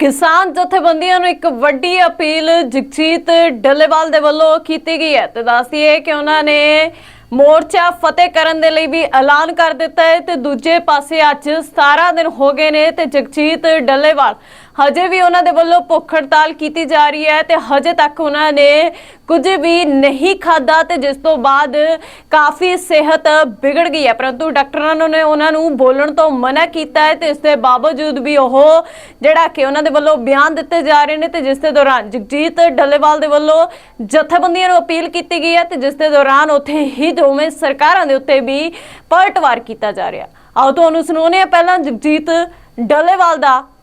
ਕਿਸਾਨ ਜਥੇਬੰਦੀਆਂ ਨੂੰ ਇੱਕ ਵੱਡੀ ਅਪੀਲ ਜਗਜੀਤ ਡੱਲੇਵਾਲ ਦੇ ਵੱਲੋਂ ਕੀਤੀ ਗਈ ਹੈ ਤੇ ਦੱਸਦੀਏ ਕਿ ਉਹਨਾਂ ਨੇ ਮੋਰਚਾ ਫਤਿਹ ਕਰਨ ਦੇ ਲਈ ਵੀ ਐਲਾਨ ਕਰ ਦਿੱਤਾ ਹੈ ਤੇ ਦੂਜੇ ਪਾਸੇ ਅੱਜ 17 ਦਿਨ ਹੋ ਗਏ ਨੇ ਤੇ ਜਗਜੀਤ ਡੱਲੇਵਾਲ ਹਜੇ ਵੀ ਉਹਨਾਂ ਦੇ ਵੱਲੋਂ ਭੁੱਖ ਹੜਤਾਲ ਕੀਤੀ ਜਾ ਰਹੀ ਹੈ ਤੇ ਹਜੇ ਤੱਕ ਉਹਨਾਂ ਨੇ ਕੁਝ ਵੀ ਨਹੀਂ ਖਾਦਾ ਤੇ ਜਿਸ ਤੋਂ ਬਾਅਦ ਕਾਫੀ ਸਿਹਤ ਵਿਗੜ ਗਈ ਹੈ। ਪਰੰਤੂ ਡਾਕਟਰਾਂ ਨੇ ਉਹਨਾਂ ਨੂੰ ਬੋਲਣ ਤੋਂ ਮਨਾ ਕੀਤਾ ਹੈ ਤੇ ਇਸ ਦੇ ਬਾਵਜੂਦ ਵੀ ਉਹ ਜਿਹੜਾ ਕਿ ਉਹਨਾਂ ਦੇ ਵੱਲੋਂ ਬਿਆਨ ਦਿੱਤੇ ਜਾ ਰਹੇ ਨੇ ਤੇ ਜਿਸ ਦੇ ਦੌਰਾਨ ਜਗਜੀਤ ਡੱਲੇਵਾਲ ਦੇ ਵੱਲੋਂ ਜਥੇਬੰਦੀਆਂ ਨੂੰ ਅਪੀਲ ਕੀਤੀ ਗਈ ਹੈ ਤੇ ਜਿਸ ਦੇ ਦੌਰਾਨ ਉੱਥੇ ਹੀ ਦੋਵੇਂ ਸਰਕਾਰਾਂ ਦੇ ਉੱਤੇ ਵੀ ਪਲਟਵਾਰ ਕੀਤਾ ਜਾ ਰਿਹਾ। ਆਓ ਤੁਹਾਨੂੰ ਸੁਣਾਉਂਦੇ ਹਾਂ ਪਹਿਲਾਂ ਜਗਜੀਤ ਡੱਲੇਵਾਲ ਦਾ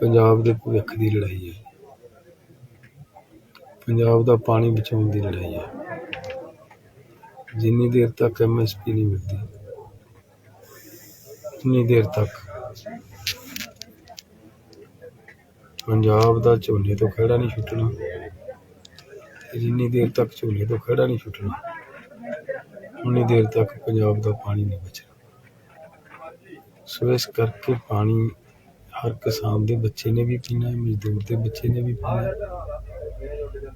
ਪੰਜਾਬ ਦੇ ਭਵਿੱਖ ਦੀ ਲੜਾਈ ਹੈ। ਪੰਜਾਬ ਦਾ ਪਾਣੀ ਬਚਾਉਣ ਦੀ ਲੜਾਈ ਹੈ। ਜਿੰਨੀ ਦੇਰ ਤੱਕ ਐਮਐਸਪੀ ਨਹੀਂ ਮਿਲਦੀ, ਉਨੀ ਦੇਰ ਤੱਕ ਪੰਜਾਬ ਦਾ ਝੋਨੇ ਤੋਂ ਖੜਾ ਨਹੀਂ ਛੁੱਟਣਾ ਜਿੰਨੀ ਦੇਰ ਤੱਕ ਝੋਨੇ ਤੋਂ ਖੜਾ ਨਹੀਂ ਛੁੱਟਣਾ, ਉਨੀ ਦੇਰ ਤੱਕ ਪੰਜਾਬ ਦਾ ਪਾਣੀ ਨਹੀਂ ਬਚਣਾ। ਸੋ ਇਸ ਕਰਕੇ ਪਾਣੀ ਹਰ ਕਿਸਾਨ ਦੇ ਬੱਚੇ ਨੇ ਵੀ ਪੀਣਾ ਹੈ ਮਜ਼ਦੂਰ ਦੇ ਬੱਚੇ ਨੇ ਵੀ ਪੀਣਾ। ਹੈ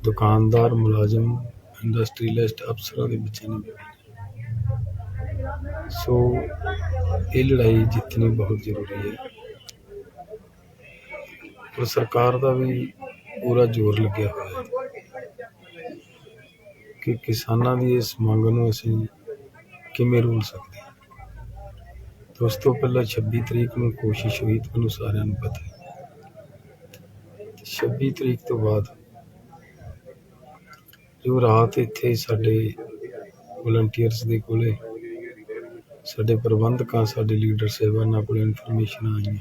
ਦੁਕਾਨਦਾਰ, ਮੁਲਾਜ਼ਮ ਇੰਡਸਟਰੀਲਿਸਟ ਅਫਸਰਾਂ ਦੇ ਬੱਚੇ ਨੇ ਵੀ ਪੀਣਾ। ਸੋ ਇਹ ਲੜਾਈ ਜਿੱਤਣੀ ਬਹੁਤ ਜ਼ਰੂਰੀ ਹੈ। ਪਰ ਸਰਕਾਰ ਦਾ ਵੀ ਪੂਰਾ ਜ਼ੋਰ ਲੱਗਿਆ ਹੋਇਆ ਹੈ ਕਿ ਕਿਸਾਨਾਂ ਦੀ ਇਸ ਮੰਗ ਨੂੰ ਅਸੀਂ ਕਿਵੇਂ ਰੋਲ ਸਕਦੇ। ਉਸ ਤੋਂ ਪਹਿਲਾਂ 26 ਤਰੀਕ ਨੂੰ ਕੋਸ਼ਿਸ਼ ਹੋਈ ਤੁਹਾਨੂੰ ਸਾਰਿਆਂ ਨੂੰ ਪਤਾ ਹੈ 26 ਤਰੀਕ ਤੋਂ ਬਾਅਦ ਜੋ ਰਾਤ ਇੱਥੇ ਸਾਡੇ ਵਲੰਟੀਅਰਸ ਦੇ ਕੋਲੇ ਸਾਡੇ ਪ੍ਰਬੰਧਕਾਂ, ਸਾਡੇ ਲੀਡਰ ਸਾਹਿਬਾਨਾਂ ਕੋਲ ਇਨਫੋਰਮੇਸ਼ਨ ਆਈਆਂ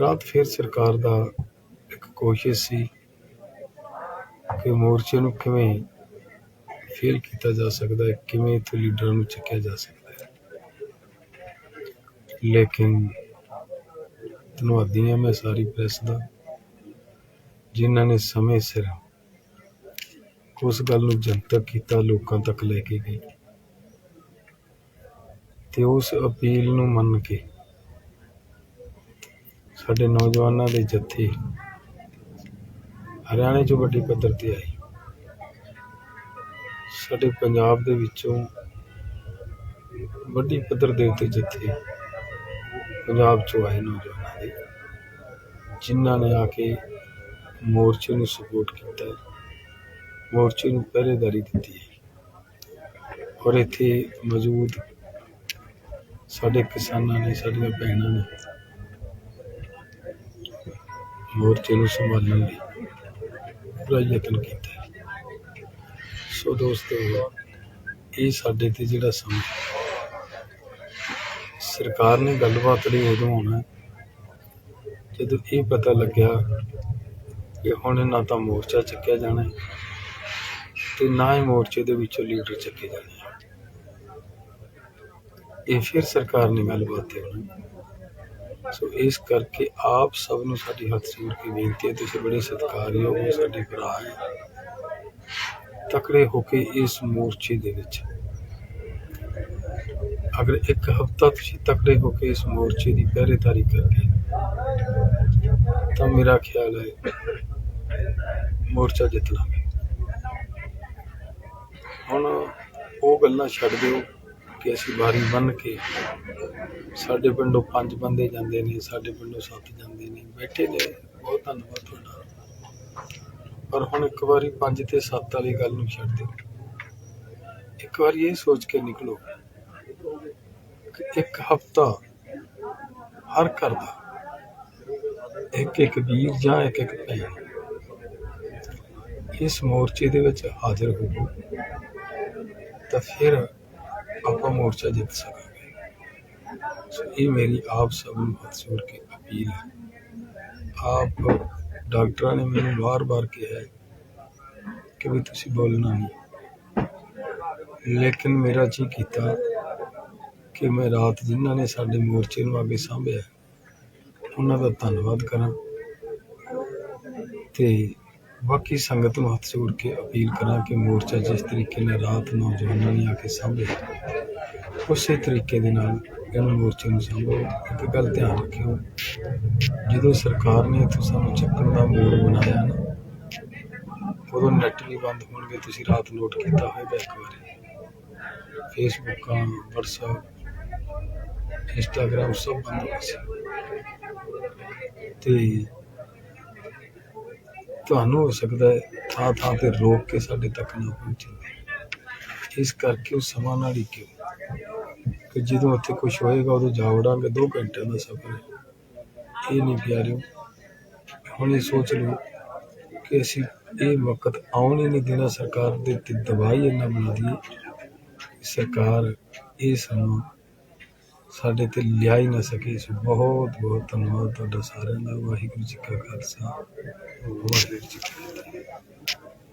ਰਾਤ ਫਿਰ ਸਰਕਾਰ ਦਾ ਇੱਕ ਕੋਸ਼ਿਸ਼ ਸੀ ਕਿ ਮੋਰਚੇ ਨੂੰ ਕਿਵੇਂ ਫੇਲ ਕੀਤਾ ਜਾ ਸਕਦਾ ਹੈ, ਕਿਵੇਂ ਇੱਥੇ ਲੀਡਰਾਂ ਨੂੰ ਚੱਕਿਆ ਜਾ ਸਕਦਾ ਲੇਕਿਨ ਧੰਨਵਾਦੀ ਹਾਂ ਮੈਂ ਸਾਰੀ ਪ੍ਰੈਸ ਦਾ, ਜਿਨ੍ਹਾਂ ਨੇ ਸਮੇਂ ਸਿਰ ਉਸ ਗੱਲ ਨੂੰ ਜਨਤਕ ਕੀਤਾ, ਲੋਕਾਂ ਤੱਕ ਲੈ ਕੇ ਗਏ। ਤੇ ਉਸ ਅਪੀਲ ਨੂੰ ਮੰਨ ਕੇ ਸਾਡੇ ਨੌਜਵਾਨਾਂ ਦੇ ਜੱਥੇ ਹਰਿਆਣੇ ਚ ਵੱਡੀ ਪੱਧਰ ਤੇ ਆਈ ਸਾਡੇ ਪੰਜਾਬ ਦੇ ਵਿੱਚੋਂ ਵੱਡੀ ਪੱਧਰ ਦੇ ਉੱਤੇ ਜੱਥੇ ਪੰਜਾਬ ਚੋਂ ਆਏ ਨੌਜਵਾਨਾਂ ਦੇ, ਜਿਨ੍ਹਾਂ ਨੇ ਆ ਕੇ ਮੋਰਚੇ ਨੂੰ ਸਪੋਰਟ ਕੀਤਾ ਮੋਰਚੇ ਨੂੰ ਪਹਿਰੇਦਾਰੀ ਦਿੱਤੀ ਹੈ। ਔਰ ਇੱਥੇ ਮੌਜੂਦ ਸਾਡੇ ਕਿਸਾਨਾਂ ਨੇ, ਸਾਡੀਆਂ ਭੈਣਾਂ ਨੇ ਮੋਰਚੇ ਨੂੰ ਸੰਭਾਲਣ ਲਈ ਪੂਰਾ ਯਤਨ ਕੀਤਾ ਸੋ ਦੋਸਤੋ, ਇਹ ਸਾਡੇ ਤੇ ਜਿਹੜਾ ਸਮਾਂ ਸਰਕਾਰ ਨੇ ਗੱਲਬਾਤ ਲਈ ਉਦੋਂ ਹੋਣਾ ਜਦੋਂ ਇਹ ਪਤਾ ਲੱਗਿਆ ਕਿ ਹੁਣ ਨਾ ਤਾਂ ਮੋਰਚਾ ਚੱਕਿਆ ਜਾਣਾ ਤੇ ਨਾ ਹੀ ਮੋਰਚੇ ਦੇ ਵਿੱਚੋਂ ਲੀਡਰ ਚੱਕੇ ਜਾਣੇ ਇਹ ਫਿਰ ਸਰਕਾਰ ਨੇ ਗੱਲਬਾਤ ਤੇ ਹੋਣਾ ਸੋ ਇਸ ਕਰਕੇ ਆਪ ਸਭ ਨੂੰ ਸਾਡੀ ਹੱਥ ਜੋੜ ਕੇ ਬੇਨਤੀ ਹੈ, ਤੁਸੀਂ ਬੜੇ ਸਤਿਕਾਰਯੋਗ ਹੋ, ਸਾਡੇ ਭਰਾ ਹੈ। ਤਕੜੇ ਹੋ ਕੇ ਇਸ ਮੋਰਚੇ ਦੇ ਵਿੱਚ ਅਗਰ ਇੱਕ ਹਫਤਾ ਤੁਸੀਂ ਤਕੜੇ ਹੋ ਕੇ ਇਸ ਮੋਰਚੇ ਦੀ ਪਹਿਰੇਦਾਰੀ ਕਰਦੇ ਤਾਂ ਮੇਰਾ ਖਿਆਲ ਹੈ ਮੋਰਚਾ ਜਿੱਤ ਲਾਂਗੇ ਹੁਣ ਉਹ ਗੱਲਾਂ ਛੱਡ ਦਿਓ ਕਿ ਅਸੀਂ ਵਾਰੀ ਬੰਨ ਕੇ ਸਾਡੇ ਪਿੰਡੋਂ ਪੰਜ ਬੰਦੇ ਜਾਂਦੇ ਨੇ, ਸਾਡੇ ਪਿੰਡੋਂ ਸੱਤ ਜਾਂਦੇ ਨੇ, ਬੈਠੇ ਨੇ। ਬਹੁਤ ਧੰਨਵਾਦ ਤੁਹਾਡਾ। ਪਰ ਹੁਣ ਇੱਕ ਵਾਰੀ ਪੰਜ ਤੇ ਸੱਤ ਵਾਲੀ ਗੱਲ ਨੂੰ ਛੱਡ ਦਿਓ। ਇੱਕ ਵਾਰੀ ਇਹ ਸੋਚ ਕੇ ਨਿਕਲੋ ਇੱਕ ਹਫਤਾ ਹਰ ਘਰ ਦਾ ਇੱਕ ਇੱਕ ਵੀਰ ਜਾਂ ਇੱਕ ਇੱਕ ਭੈਣ ਇਸ ਮੋਰਚੇ ਦੇ ਵਿੱਚ ਹਾਜ਼ਰ ਹੋਵੋ, ਤਾਂ ਫਿਰ ਆਪਾਂ ਮੋਰਚਾ ਜਿੱਤ ਸਕਾਂਗੇ। ਸੋ ਇਹ ਮੇਰੀ ਆਪ ਸਭ ਨੂੰ ਹੱਥ ਜੋੜ ਕੇ ਅਪੀਲ ਹੈ। ਆਪ ਡਾਕਟਰਾਂ ਨੇ ਮੈਨੂੰ ਵਾਰ-ਵਾਰ ਕਿਹਾ ਕਿ ਵੀ ਤੁਸੀਂ ਬੋਲਣਾ ਨਹੀਂ। ਲੇਕਿਨ ਮੇਰਾ ਜੀ ਕੀਤਾ ਕਿ ਮੈਂ ਰਾਤ ਜਿਨ੍ਹਾਂ ਨੇ ਸਾਡੇ ਮੋਰਚੇ ਨੂੰ ਅੱਗੇ ਸਾਂਭਿਆ, ਉਹਨਾਂ ਦਾ ਧੰਨਵਾਦ ਕਰਾਂ ਤੇ ਬਾਕੀ ਸੰਗਤ ਨੂੰ ਹੱਥ ਜੋੜ ਕੇ ਅਪੀਲ ਕਰਾਂ ਕਿ ਮੋਰਚਾ ਜਿਸ ਤਰੀਕੇ ਨਾਲ ਰਾਤ ਨੌਜਵਾਨਾਂ ਨੇ ਆ ਕੇ ਸਾਂਭਿਆ, ਉਸੇ ਤਰੀਕੇ ਦੇ ਨਾਲ ਇਹਨਾਂ ਮੋਰਚੇ ਨੂੰ ਸਾਂਭੋ। ਇੱਕ ਗੱਲ ਧਿਆਨ ਰੱਖਿਓ, ਜਦੋਂ ਸਰਕਾਰ ਨੇ ਇੱਥੋਂ ਸਾਨੂੰ ਚੱਕਣ ਦਾ ਮੂਡ ਬਣਾਇਆ ਨਾ, ਉਦੋਂ ਨੈੱਟ ਵੀ ਬੰਦ ਹੋਣਗੇ, ਤੁਸੀਂ ਰਾਤ ਨੋਟ ਕੀਤਾ ਹੋਵੇਗਾ ਇੱਕ ਵਾਰੀ। ਫੇਸਬੁੱਕਾਂ, ਵਟਸਐਪ ਇੰਸਟਾਗ੍ਰਾਮ ਸਭ ਬੰਦ ਹੋ ਗਏ ਸੀ। ਤੇ ਤੁਹਾਨੂੰ ਹੋ ਸਕਦਾ ਹੈ ਥਾਂ ਥਾਂ ਤੇ ਰੋਕ ਕੇ ਸਾਡੇ ਤੱਕ ਨਾ ਪਹੁੰਚੇ। ਇਸ ਕਰਕੇ ਉਹ ਸਮਾਂ ਨਾਲ ਹੀ ਕਿਉਂ ਕਿ ਜਦੋਂ ਉੱਥੇ ਕੁਝ ਹੋਏਗਾ, ਉਦੋਂ ਜਾ ਵੜਾਂਗੇ 2 ਘੰਟਿਆਂ ਦਾ ਸਫ਼ਰ ਹੈ। ਇਹ ਨਹੀਂ ਪਿਆਰਿਓ, ਹੁਣ ਇਹ ਸੋਚ ਲਓ ਕਿ ਅਸੀਂ ਇਹ ਵਕਤ ਆਉਣ ਹੀ ਨਹੀਂ ਦੇਣਾ। ਸਰਕਾਰ ਦੇ ਤੇ ਦਵਾਈ ਇੰਨਾ ਬਣਾਦੀ ਦਈਏ ਸਰਕਾਰ ਇਹ ਸਮਾਂ ਸਾਡੇ ਤੇ ਲਿਆ ਹੀ ਨਾ ਸਕੇ ਸੋ ਬਹੁਤ ਬਹੁਤ ਧੰਨਵਾਦ ਤੁਹਾਡਾ ਸਾਰਿਆਂ ਦਾ। ਵਾਹਿਗੁਰੂ ਜੀ ਕਾ ਖਾਲਸਾ। ਵਾਹਿਗੁਰੂ ਜੀ ਕੀ ਫਤਿਹ।